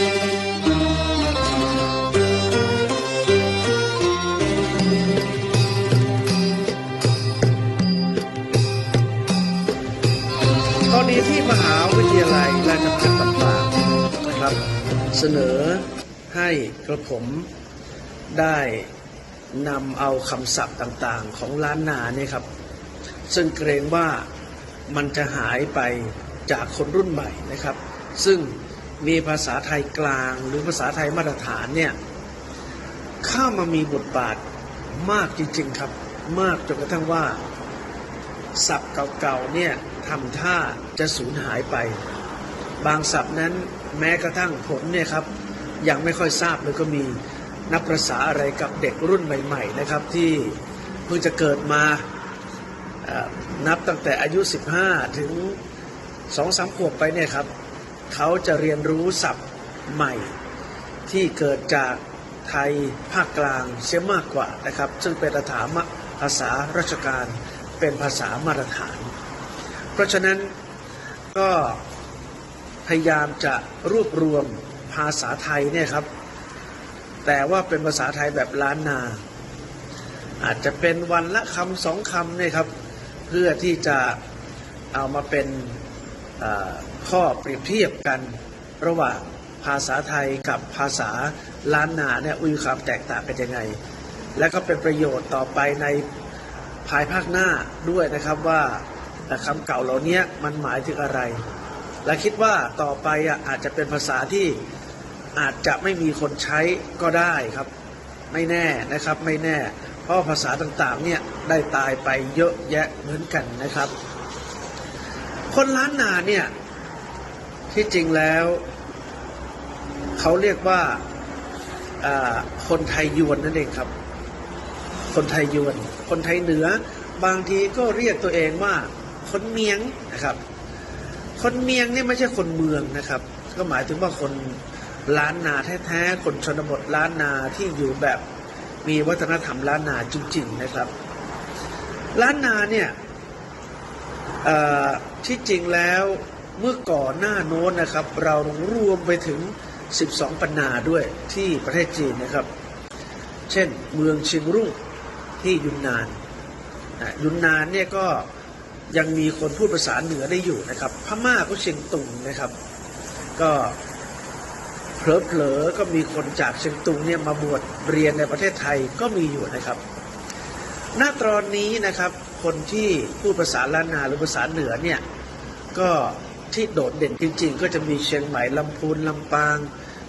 ตอนนี้ที่มหาวิทยาลัยราชภัฏลำปางนะครับ เสนอให้กระผมได้นำเอาคำศัพท์ต่างๆ ของล้านนาเนี่ยครับ ซึ่งเกรงว่ามันจะหายไปจากคนรุ่นใหม่นะครับ ซึ่ง มีภาษาไทยกลาง หรือภาษาไทยมาตรฐานเนี่ยเข้ามามีบทบาทมากจริง ๆ ครับ มากจนกระทั่งว่าศัพท์เก่าๆเนี่ยทำท่าจะสูญหายไป บางศัพท์นั้นแม้กระทั่งผมเนี่ยครับยังไม่ค่อยทราบเลยก็มีนับประษาอะไรกับเด็กรุ่นใหม่ ๆ นะครับ ที่เพิ่งจะเกิดมานับตั้งแต่อายุ 15 ถึงสองสามขวบไปเนี่ยครับ เขาจะเรียนรู้ศัพท์ใหม่ ที่เกิดจากไทยภาคกลางเสียมากกว่านะครับ ซึ่งเป็นฐานภาษาราชการเป็นภาษามาตรฐาน เพราะฉะนั้นก็พยายามจะรวบรวมภาษาไทยเนี่ยครับ แต่ว่าเป็นภาษาไทยแบบล้านนา อาจจะเป็นวันละคำสองคำเนี่ยครับ เพื่อที่จะเอามาเป็น ข้อเปรียบเทียบกันระหว่างภาษาไทยกับภาษาล้านนาเนี่ยมีความแตกต่างกันยังไง และก็เป็นประโยชน์ต่อไปในภายภาคหน้าด้วยนะครับว่าคำเก่าเหล่านี้มันหมายถึงอะไร และคิดว่าต่อไปอะอาจจะเป็นภาษาที่อาจจะไม่มีคนใช้ก็ได้ครับ ไม่แน่นะครับไม่แน่ เพราะภาษาต่างๆเนี่ยได้ตายไปเยอะแยะเหมือนกันนะครับ คนล้านนาเนี่ย ที่จริงแล้ว เขาเรียกว่าคนไทยยวนนั่นเองครับ คนไทยยวน คนไทยเหนือ บางทีก็เรียกตัวเองว่า คนเมียงนะครับ คนเมียงนี่ไม่ใช่คนเมืองนะครับ ก็หมายถึงว่าคนล้านนาแท้ๆ คนชนบทล้านนาที่อยู่แบบมีวัฒนธรรมล้านนาจริง ๆ นะครับ ล้านนาเนี่ยที่จริงแล้ว เมื่อก่อนหน้าโน้นนะครับ เรารวมไปถึง 12 ปันนาด้วยที่ประเทศจีนนะครับ เช่นเมืองเชียงรุ่งที่ยุนนานนะยุนนานเนี่ยก็ยังมีคนพูดภาษาเหนือได้อยู่นะครับ พม่าก็เชียงตุงนะครับ ก็เผลอๆก็มีคนจากเชียงตุงเนี่ยมาบวชเรียนในประเทศไทยก็มีอยู่นะครับ ณ ตอนนี้นะครับ คนที่พูดภาษาล้านนาหรือภาษาเหนือเนี่ยก็ ที่โดดเด่นจริง ๆ ก็จะมีเชียงใหม่ลำพูนลำปาง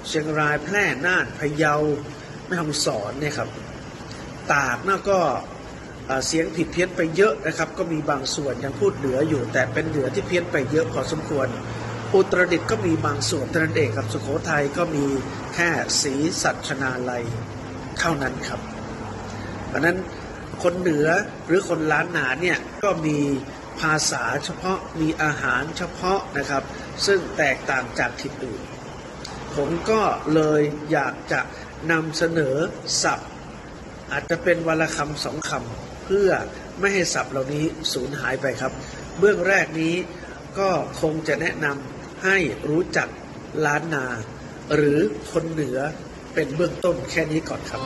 เชียงรายแพร่น่านพะเยาแม่ฮ่องสอนเนี่ยครับตากน่าก็เสียงผิดเพี้ยนไปเยอะนะครับ ก็มีบางส่วนยังพูดเหนืออยู่ แต่เป็นเหนือที่เพี้ยนไปเยอะพอสมควร อุตรดิตถ์ก็มีบางส่วนเท่านั้นเองครับสุโขทัยก็มีแค่สีสัชนาลัยเท่านั้นครับเพราะนั้นคนเหนือหรือคนล้านนาเนี่ยก็มี ภาษาเฉพาะมีอาหารเฉพาะนะครับ ซึ่งแตกต่างจากถิ่นอื่น ผมก็เลยอยากจะนำเสนอศัพท์ อาจจะเป็นวันละคำสองคำเพื่อไม่ให้ศัพท์เหล่านี้สูญหายไปครับ เบื้องแรกนี้ก็คงจะแนะนำให้รู้จักล้านนา หรือคนเหนือเป็นเบื้องต้นแค่นี้ก่อนครับ